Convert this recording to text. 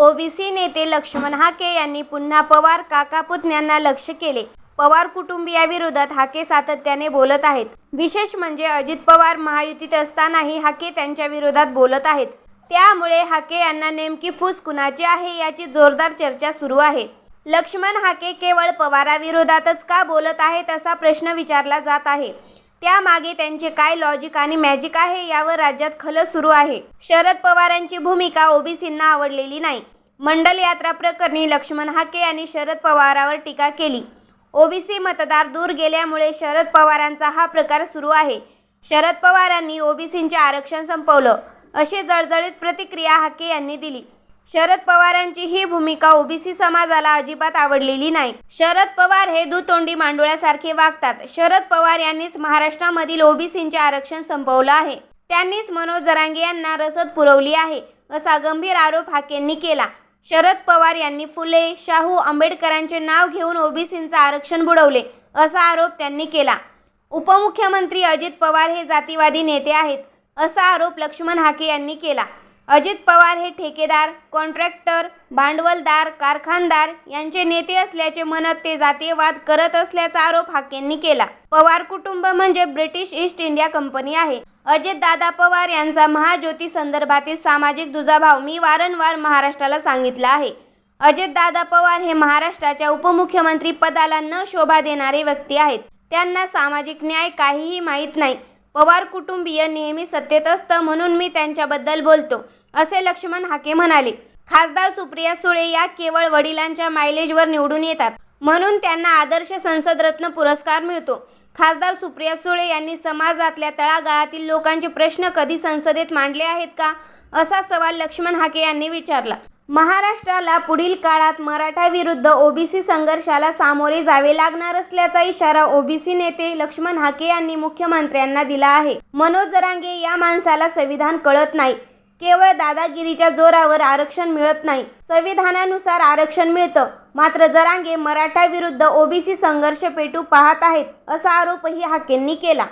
OBC नेते लक्ष्मण हाके यांनी पुन्हा पवार काका पुतण्यांना लक्ष्य केले. पवार कुटुंबियाविरोधात हाके सातत्याने बोलत आहेत. विशेष म्हणजे अजित पवार महायुतीत असतानाही हाके त्यांच्या विरोधात बोलत आहेत. त्यामुळे हाके यांना नेमकी फूस कुणाची आहे याची जोरदार चर्चा सुरू आहे. लक्ष्मण हाके केवळ पवाराविरोधातच का बोलत आहेत असा प्रश्न विचारला जात आहे. त्यामागे त्यांचे काय लॉजिक आणि मॅजिक आहे यावर राज्यात खल सुरू आहे. शरद पवारांची भूमिका ओबीसींना आवडलेली नाही. मंडल यात्रा प्रकरणी लक्ष्मण हाके यांनी शरद पवारावर टीका केली. ओबीसी मतदार दूर गेल्यामुळे शरद पवारांचा हा प्रकार सुरू आहे. शरद पवारांनी ओबीसींचे आरक्षण संपवलं अशी जळजळीत प्रतिक्रिया हाके यांनी दिली. शरद पवारांची ही भूमिका ओबीसी समाजाला अजिबात आवडलेली नाही. शरद पवार हे दुतोंडी मांडोळ्यासारखे वागतात. शरद पवार यांनीच महाराष्ट्रामधील ओबीसींचे आरक्षण संपवलं आहे. त्यांनीच मनोज जरांगे यांना रसद पुरवली आहे असा गंभीर आरोप हाकेंनी केला. शरद पवार यांनी फुले शाहू आंबेडकरांचे नाव घेऊन ओबीसींचं आरक्षण बुडवले असा आरोप त्यांनी केला. उपमुख्यमंत्री अजित पवार हे जातीवादी नेते आहेत असा आरोप लक्ष्मण हाके यांनी केला. अजित पवार हे ठेकेदार कॉन्ट्रॅक्टर भांडवलदार कारखानदार यांचे नेते असल्याचे म्हणत ते जातीयवाद करत असल्याचा आरोप हाकेंनी केला. पवार कुटुंब म्हणजे ब्रिटिश ईस्ट इंडिया कंपनी आहे. अजितदादा पवार यांचा महाज्योती संदर्भातील सामाजिक दुजाभाव मी वारंवार महाराष्ट्राला सांगितला आहे. अजितदादा पवार हे महाराष्ट्राच्या उपमुख्यमंत्री पदाला न शोभा देणारे व्यक्ती आहेत. त्यांना सामाजिक न्याय काहीही माहीत नाही. पवार कुटुंबीय नेहमी सत्तेत असतं म्हणून मी त्यांच्याबद्दल बोलतो असे लक्ष्मण हाके म्हणाले. खासदार सुप्रिया सुळे या केवळ वडिलांच्या मायलेजवर निवडून येतात म्हणून त्यांना आदर्श संसदरत्न पुरस्कार मिळतो. खासदार सुप्रिया सुळे यांनी समाजातल्या तळागाळातील लोकांचे प्रश्न कधी संसदेत मांडले आहेत का असा सवाल लक्ष्मण हाके यांनी विचारला. महाराष्ट्राला पुढील काळात मराठा विरुद्ध ओबीसी संघर्षाला सामोरे जावे लागणार असल्याचा इशारा ओबीसी नेते लक्ष्मण हाके यांनी मुख्यमंत्र्यांना दिला आहे. मनोज जरांगे या माणसाला संविधान कळत नाही. केवळ दादागिरीच्या जोरावर आरक्षण मिळत नाही. संविधानानुसार आरक्षण मिळतं. मात्र जरांगे मराठा विरुद्ध ओबीसी संघर्ष पेटू पाहत आहेत असा आरोपही हाकेंनी केला.